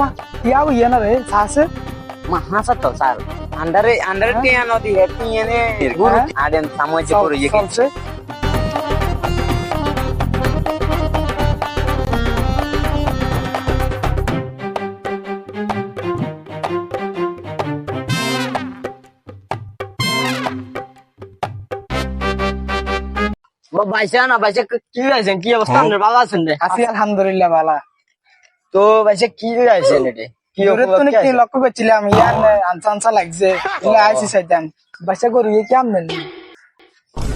মা ইয়া ইয়া না রে সাসে Mahasa to sar. Andere andere Hah? tiyan odi heti ene guru Hah? aden samoy je koro yeke. চলছে বাইসা না বাইসা কি গাইছেন কি অবস্থা আপনার ভালো আছেন রে আছি আলহামদুলিল্লাহ ভালা তো বাইসা কি গাইছেন এটা কি কি আইছেন? লক্ষ্য করছিলাম ইয়ার আনসা আনসা লাগছে। ইলা আইছি সাইতাম বাসা গরু ইয়ে কেমন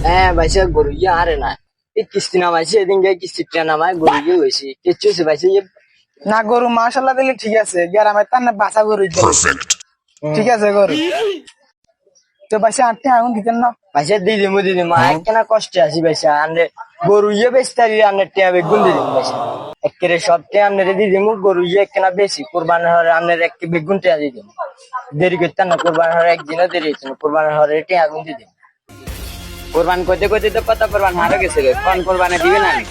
হ্যাঁ বাইসা গরু ইয়ে আরে না এই কিস্তি নামাইছে এদিন গায়ে কিস্তিটা নামায় গরু ইয়ে হয়েছে কিচ্ছু হয়েছে বাইসা ইয়ে না গরু মাশাল্লাহ দিলে ঠিক আছে। গ্রামের তার না বাসা গরু ঠিক আছে গরু তো বাসা আটটি আগুন দিতেন না? বাইসা দিদি মু দিদি মা একখানা কষ্টে আছি বাইসা আনরে গরু ইয়ে বেচতারি আনরে টিয়া বেগুন দিদি বাইসা একেরে সব টিয়া আনরে দিদি মু গরু ইয়ে একখানা বেশি কোরবান হরে আনরে এক বেগুন টিয়া দিদি দেরি করতে না কোরবান হরে একদিনও দেরি হচ্ছে না কোরবান হরে টিয়া আগুন দিদি কোরবান করতে করতে তো কত কোরবান হারে গেছে রে কোন কোরবানে দিবে না নি?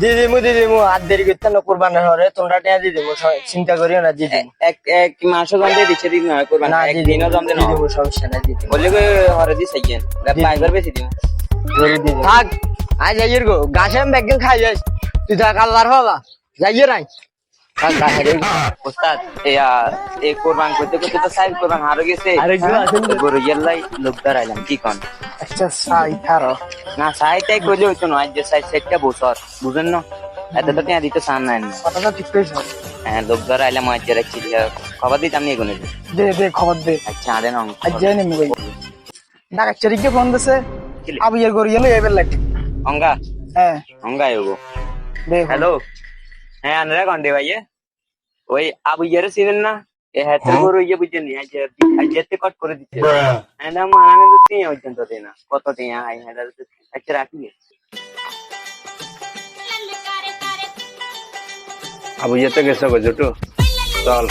দিদি মু দিদি মু আর দেরি করতে না কোরবান হরে তোমরা টিয়া মু সব- চিন্তা করিও না দিদি এক এক মাসও জম দিয়ে দিচ্ছে দিদি নয় কোরবান না একদিনও জম দিয়ে মু সমস্যা নাই দিদি বললে হরে দি সাইকেন পাইবার বেশি দিন থাক। আজ গো গাছে আমি একদিন খাই যাস। তুই থাক আল্লাহর হবা যাইয়ে নাই ওস্তাদ এই কোরবান করতে করতে তো সাইড কোরবান হারো গেছে। গরু ইয়াল্লাই লোক দাঁড়াইলাম কি কন? আচ্ছা সাই খারো না সাইটাই কইলে হইতো না যে সাইডটা বছর বুঝেন না? এত তো টিয়া দিতে চান নাই। না। কথাটা ঠিক কইছ। হ্যাঁ লোক দাঁড়াইলাম আজ যারা ছিল খবর দিতাম নিয়ে কোনে দে দে খবর দে। আচ্ছা আরে না আজ যাই নি মুগাই ডাকা চরিকে ফোন দিছে। আবু ইয়ার গরু ইয়েলো এবার লাগে অঙ্গা? হ্যাঁ। অঙ্গা এগো হ্যালো হ্যাঁ আনরা কন্ডে ভাইয়ে ওই আবু ইয়ারে চিনেন না এ হাতে গরু ইয়ে বুঝছেন আজ আজ যেতে কট করে দিচ্ছে Bruh. এন্ডা মানে তো তিন পর্যন্ত দেয় না কত টিয়া আই হেডা আচ্ছা রাখি আবু যেতে গেছে গো জুটু চল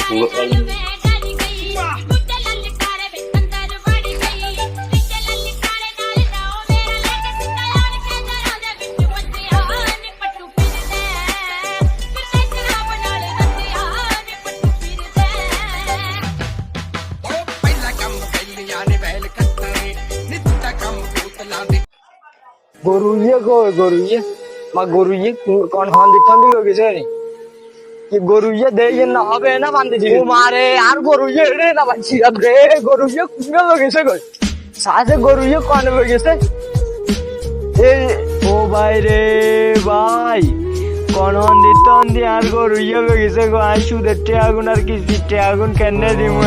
গরু ইয়ে গো গরু ইয়ে মা গরু ইয়ে কোন ফোন দিক ফোন দিক গেছে নি কি গরু ইয়ে দে ইয়ে না হবে না বান্ধে দিবি ও মারে আর গরু ইয়ে রে না বাঁচি দে গরু ইয়ে লগে গেছে গো? সাথে গরু ইয়ে কোন গেছে এই ও ভাই রে ভাই কোন দিত দি আর গরু ইয়ে গেছে গো? আই সুদের টে আগুন আর কিস্তি টে আগুন কেন দিমু